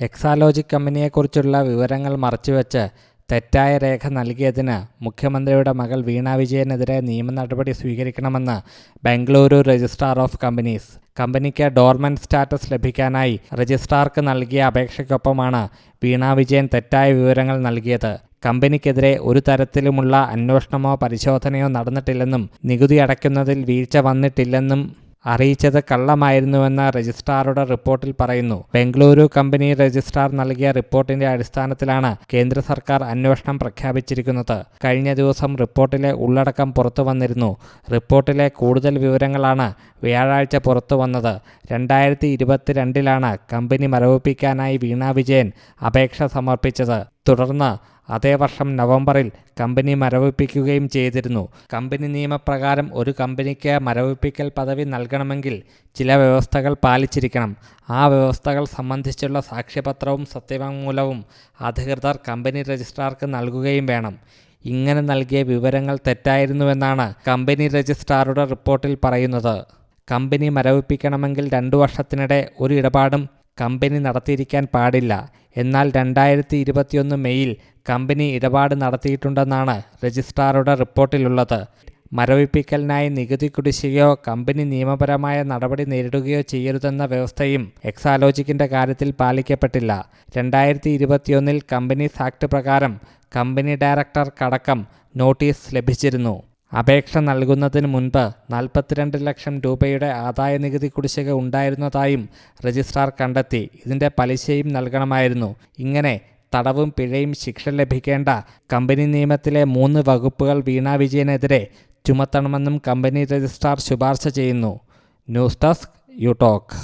എക്സാലോജിക് കമ്പനിയെക്കുറിച്ചുള്ള വിവരങ്ങൾ മറച്ചുവെച്ച് തെറ്റായ രേഖ നൽകിയതിന് മുഖ്യമന്ത്രിയുടെ മകൾ വീണ വിജയനെതിരെ നിയമ നടപടി സ്വീകരിക്കണമെന്ന് ബംഗളൂരു രജിസ്ട്രാർ ഓഫ് കമ്പനീസ് കമ്പനിക്ക് ഡോർമെന്റ് സ്റ്റാറ്റസ് ലഭിക്കാനായി രജിസ്ട്രാർക്ക് നൽകിയ അപേക്ഷയ്ക്കൊപ്പമാണ് വീണ വിജയൻ തെറ്റായ വിവരങ്ങൾ നൽകിയത്. കമ്പനിക്കെതിരെ ഒരു തരത്തിലുമുള്ള അന്വേഷണമോ പരിശോധനയോ നടന്നിട്ടില്ലെന്നും നികുതി അടയ്ക്കുന്നതിൽ വീഴ്ച വന്നിട്ടില്ലെന്നും അറിയിച്ചത് കള്ളമായിരുന്നുവെന്ന് രജിസ്ട്രാറുടെ റിപ്പോർട്ടിൽ പറയുന്നു. ബംഗളൂരു കമ്പനി രജിസ്ട്രാർ നൽകിയ റിപ്പോർട്ടിന്റെ അടിസ്ഥാനത്തിലാണ് കേന്ദ്ര സർക്കാർ അന്വേഷണം പ്രഖ്യാപിച്ചിരിക്കുന്നത്. കഴിഞ്ഞ ദിവസം റിപ്പോർട്ടിലെ ഉള്ളടക്കം പുറത്തു വന്നിരുന്നു. റിപ്പോർട്ടിലെ കൂടുതൽ വിവരങ്ങളാണ് വ്യാഴാഴ്ച പുറത്തു വന്നത്. രണ്ടായിരത്തി ഇരുപത്തിരണ്ടിലാണ് കമ്പനി മരവിപ്പിക്കാനായി വീണ വിജയൻ അപേക്ഷ സമർപ്പിച്ചത്. തുടർന്ന് അതേ വർഷം നവംബറിൽ കമ്പനി മരവിപ്പിക്കുകയും ചെയ്തിരുന്നു. കമ്പനി നിയമപ്രകാരം ഒരു കമ്പനിക്ക് മരവിപ്പിക്കൽ പദവി നൽകണമെങ്കിൽ ചില വ്യവസ്ഥകൾ പാലിച്ചിരിക്കണം. ആ വ്യവസ്ഥകൾ സംബന്ധിച്ചുള്ള സാക്ഷ്യപത്രവും സത്യവാങ്മൂലവും അധികൃതർ കമ്പനി രജിസ്ട്രാർക്ക് നൽകുകയും വേണം. ഇങ്ങനെ നൽകിയ വിവരങ്ങൾ തെറ്റായിരുന്നുവെന്നാണ് കമ്പനി രജിസ്ട്രാറുടെ റിപ്പോർട്ടിൽ പറയുന്നത്. കമ്പനി മരവിപ്പിക്കണമെങ്കിൽ രണ്ടു വർഷത്തിനിടെ ഒരു ഇടപാടും കമ്പനി നടത്തിയിരിക്കാൻ പാടില്ല. എന്നാൽ രണ്ടായിരത്തി ഇരുപത്തിയൊന്ന് മെയ്യിൽ കമ്പനി ഇടപാട് നടത്തിയിട്ടുണ്ടെന്നാണ് രജിസ്ട്രാറുടെ റിപ്പോർട്ടിലുള്ളത്. മരവിപ്പിക്കലിനായി നികുതി കുടിശ്ശികയോ കമ്പനി നിയമപരമായ നടപടി നേരിടുകയോ ചെയ്യരുതെന്ന വ്യവസ്ഥയും എക്സാലോജിക്കിന്റെ കാര്യത്തിൽ പാലിക്കപ്പെട്ടില്ല. രണ്ടായിരത്തി ഇരുപത്തിയൊന്നിൽ കമ്പനീസ് ആക്ട് പ്രകാരം കമ്പനി ഡയറക്ടർക്കടക്കം നോട്ടീസ് ലഭിച്ചിരുന്നു. അപേക്ഷ നൽകുന്നതിന് മുൻപ് നാൽപ്പത്തിരണ്ട് ലക്ഷം രൂപയുടെ ആദായ നികുതി കുടിശ്ശിക ഉണ്ടായിരുന്നതായും രജിസ്ട്രാർ കണ്ടെത്തി. ഇതിന്റെ പലിശയും നൽകണമായിരുന്നു. ഇങ്ങനെ തടവും പിഴയും ശിക്ഷ ലഭിക്കേണ്ട കമ്പനി നിയമത്തിലെ മൂന്ന് വകുപ്പുകൾ വീണാ വിജയനെതിരെ ചുമത്തണമെന്നും കമ്പനി രജിസ്ട്രാർ ശുപാർശ ചെയ്യുന്നു. News desk you talk